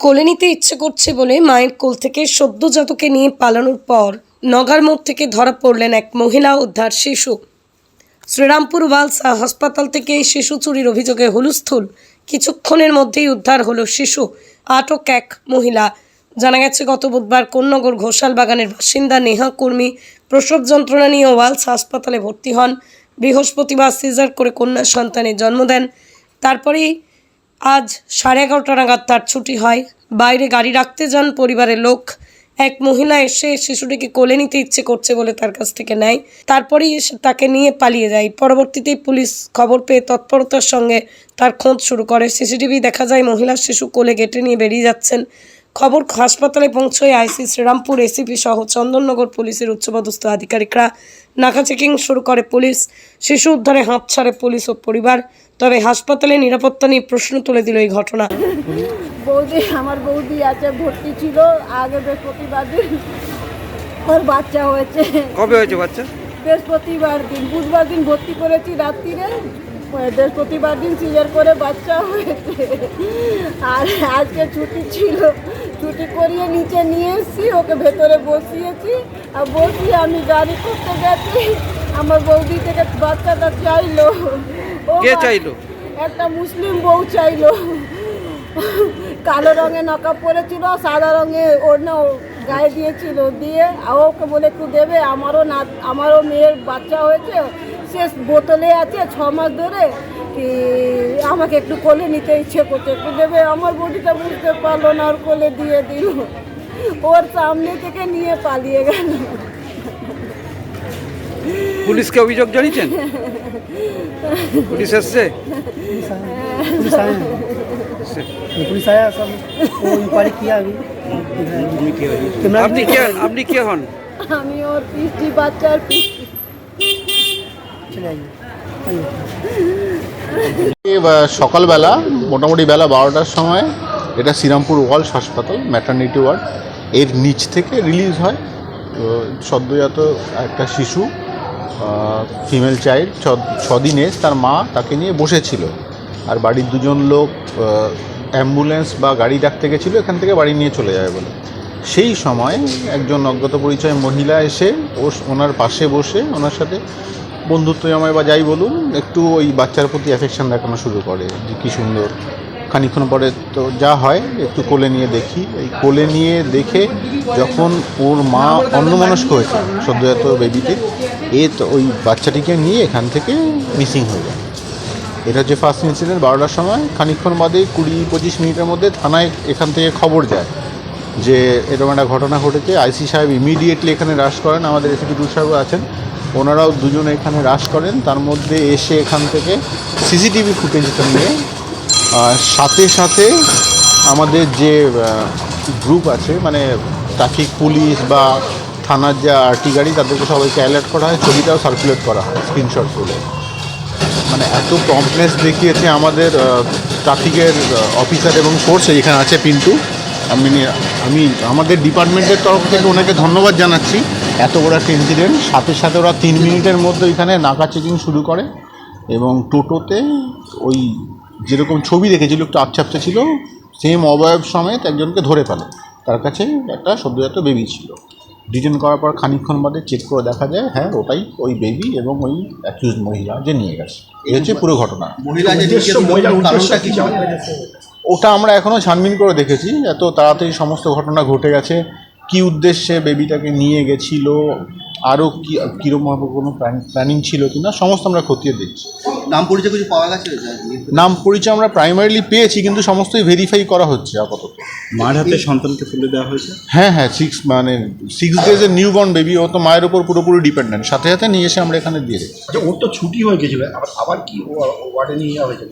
কোলে নিতে ইচ্ছে করছে বলে মায়ের কোল থেকে সদ্যজাতকে নিয়ে পালানোর পর নগার মোড় থেকে ধরা পড়লেন এক মহিলা উদ্ধার শিশু। শ্রীরামপুর ওয়ালসা হাসপাতাল থেকে শিশু চুরির অভিযোগে হুলুস্থুল। কিছুক্ষণের মধ্যেই উদ্ধার হলো শিশু আটক এক মহিলা। জানা গেছে, গত বুধবার কোন্নগর ঘোষাল বাগানের বাসিন্দা নেহা কর্মী প্রসব যন্ত্রণা নিয়ে ওয়ালস হাসপাতালে ভর্তি হন। বৃহস্পতিবার সিজার করে কন্যা সন্তানের জন্ম দেন। তারপরেই আজ সাড়ে এগারোটা নাগাদ তার ছুটি হয়। বাইরে গাড়ি রাখতে যান পরিবারের লোক। এক মহিলা এসে শিশুটিকে কোলে নিতে ইচ্ছে করছে বলে তার কাছ থেকে নেয়। তারপরেই এসে তাকে নিয়ে পালিয়ে যায়। পরবর্তীতেই পুলিশ খবর পেয়ে তৎপরতার সঙ্গে তার খোঁজ শুরু করে। সিসিটিভি দেখা যায় মহিলার শিশু কোলে গেটে নিয়ে বেরিয়ে যাচ্ছেন। খবর হাসপাতালে পৌঁছয় আইসি শ্রীরামপুর এসিপি সহ চন্দননগর পুলিশের উচ্চপদস্থ আধিকারিকরা। নাকা চেকিং শুরু করে পুলিশ। শিশু উদ্ধারে হাঁপ ছাড়ে পুলিশ ও পরিবার। তবে হাসপাতালে নিরাপত্তা নিয়ে প্রশ্ন তুলে দিল এই ঘটনা। বৌদি আমার বৌদি আছে ভর্তি ছিল আগে বৃহস্পতিবার দিন। ওর বাচ্চা হয়েছে। কবে হয়েছে বাচ্চা? বৃহস্পতিবার দিন বুধবার দিন ভর্তি করেছি রাত্রিরে। বৃহস্পতিবার দিন সিজার করে বাচ্চা হয়েছে। আর আজকে ছুটি ছিল ছুটি করিয়ে নিচে নিয়ে এসেছি ওকে ভেতরে বসিয়েছি। আর বসিয়ে আমি গাড়ি করতে গেছি আমার বৌদি থেকে বাচ্চাটা চাইলো। কে চাইলো? একটা মুসলিম বউ চাইলো। কালো রঙের নকাব পরেছিল সাদা রঙে ওড়না গায়ে দিয়েছিল দিয়ে আর ওকে বলে একটু দেবে আমারও না আমারও মেয়ের বাচ্চা হয়েছে সে বোতলে আছে ছ মাস ধরে কি আমাকে একটু কোলে নিতে ইচ্ছে করছে একটু দেবে আমার বডিটা বুঝতে পারল না ওর কোলে দিয়ে দিল। ওর সামনে থেকে নিয়ে পালিয়ে গেল। পুলিশকে অভিযোগ জানিয়েছেন? পুলিশ এসছে? আপনি কে আপনি কে হন? আমি ওর পিস্তি বাচ্চার পিস্তি চলে সকালবেলা, মোটামুটি বেলা বারোটার সময় এটা শ্রীরামপুর ওয়ার্ল্ড হাসপাতাল ম্যাটার্নিটি ওয়ার্ড এর নিচ থেকে রিলিজ হয়। তো সদ্যজাত একটা শিশু ফিমেল চাইল্ড ছদিনে তার মা তাকে নিয়ে বসেছিল। আর বাড়ির দুজন লোক অ্যাম্বুলেন্স বা গাড়ি ডাকতে গেছিল, এখান থেকে বাড়ি নিয়ে চলে যাবে বলে। সেই সময় একজন অজ্ঞাত পরিচয় মহিলা এসে ও ওনার পাশে বসে, ওনার সাথে বন্ধুত্ব জমায় বা যাই বলুন, একটু ওই বাচ্চার প্রতি অ্যাফেকশন দেখানো শুরু করে যে কী সুন্দর। খানিক্ষণ পরে তো যা হয়, একটু কোলে নিয়ে দেখি। এই কোলে নিয়ে দেখে যখন ওর মা অন্যমনস্ক হয়েছে, সদ্যজাত বেবিতে এ তো ওই বাচ্চাটিকে নিয়ে এখান থেকে মিসিং হয়ে যায়। এটা হচ্ছে ফার্স্ট ইনসিডেন্ট বারোটার সময় খানিক্ষণ বাদে কুড়ি, পঁচিশ মিনিটের মধ্যে থানায় এখান থেকে খবর যায় যে এরকম একটা ঘটনা ঘটেছে। আইসি সাহেব ইমিডিয়েটলি এখানে রাশ করেন। আমাদের এসিপি টু সাহেব আছেন। ওনারাও দুজন এখানে রাশ করেন। তার মধ্যে এসে এখান থেকে সিসিটিভি ফুটেজটা নিয়ে সাথে সাথে আমাদের যে গ্রুপ আছে মানে ট্রাফিক পুলিশ বা থানার যে আরটি গাড়ি, তাদেরকে সবাইকে অ্যালার্ট করা হয়। ছবিটাও সার্কুলেট করা হয় স্ক্রিনশট তুলে। মানে এত প্রম্পনেস দেখিয়েছে আমাদের ট্রাফিকের অফিসার এবং ফোর্স এখানে আছে পিন্টু। আমি আমি আমাদের ডিপার্টমেন্টের তরফ থেকে ওনাকে ধন্যবাদ জানাচ্ছি। এত বড় একটা ইনসিডেন্ট সাথে সাথে ওরা তিন মিনিটের মধ্যে এখানে নাকা চেকিং শুরু করে এবং টোটোতে ওই যেরকম ছবি দেখেছিল একটু আপচাপচা ছিল সেম অবয়ব সমেত একজনকে ধরে ফেলে। তার কাছে একটা সদ্যজাত বেবি ছিল। ডিটেন করার পর খানিকক্ষণ বাদে চেক করে দেখা যায় হ্যাঁ ওটাই ওই বেবি এবং ওই অ্যাকিউজ মহিলা যে নিয়ে গেছে। এই হচ্ছে পুরো ঘটনা? ওটা আমরা এখনও ছানবিন করে দেখেছি। এত তাড়াতাড়ি সমস্ত ঘটনা ঘটে গেছে। কি উদ্দেশ্যে বেবিটাকে নিয়ে গেছিল? আরও কি কীরকমভাবে কোনো প্ল্যানিং ছিল কি না সমস্ত আমরা খতিয়ে দেখছি। নাম পরিচয় কিছু পাওয়া গেছে? নাম পরিচয় আমরা প্রাইমারিলি পেয়েছি কিন্তু সমস্তই ভেরিফাই করা হচ্ছে আপাতত। মার হাতে সন্তানকে তুলে দেওয়া হয়েছে? হ্যাঁ হ্যাঁ সিক্স মানে সিক্স ডেজের নিউ বর্ন বেবি ও তো মায়ের ওপর পুরোপুরি ডিপেন্ডেন্ট সাথে সাথে নিয়ে এসে আমরা এখানে দিয়ে দিই যে ওর তো ছুটি হয়ে গেছিল আবার আবার কি ওয়ার্ডে নিয়ে যাওয়া হয়েছিল?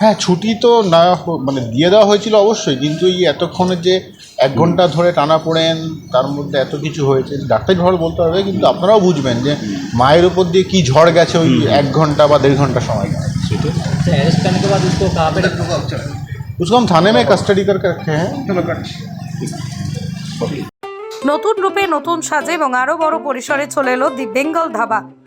হ্যাঁ ছুটি তো না মানে দিয়ে দেওয়া হয়েছিল অবশ্যই কিন্তু এই এতক্ষণের যে এক ঘন্টা ধরে টানা পড়েন তার মধ্যে এত কিছু হয়েছে ডাক্তারি ঝড় বলতে হবে কিন্তু আপনারাও বুঝবেন যে মায়ের উপর দিয়ে কি ঝড় গেছে ওই এক ঘন্টা বা देढ़ घंटा समय का उसको हम थाने में कस्टडी करके रखे हैं নতুন রূপে নতুন সাজে এবং আরও বড় পরিসরে চলে এলো দি বেঙ্গল ধাবা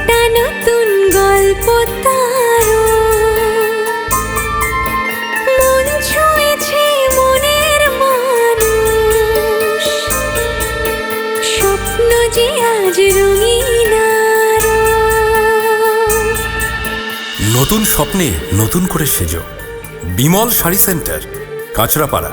একটা নতুন গল্প তার মন ছুঁয়েছে মনের মানুষ। স্বপ্ন যে আজ নতুন স্বপ্নে নতুন করে সেজো। বিমল শাড়ি সেন্টার, কাঁচরাপাড়া।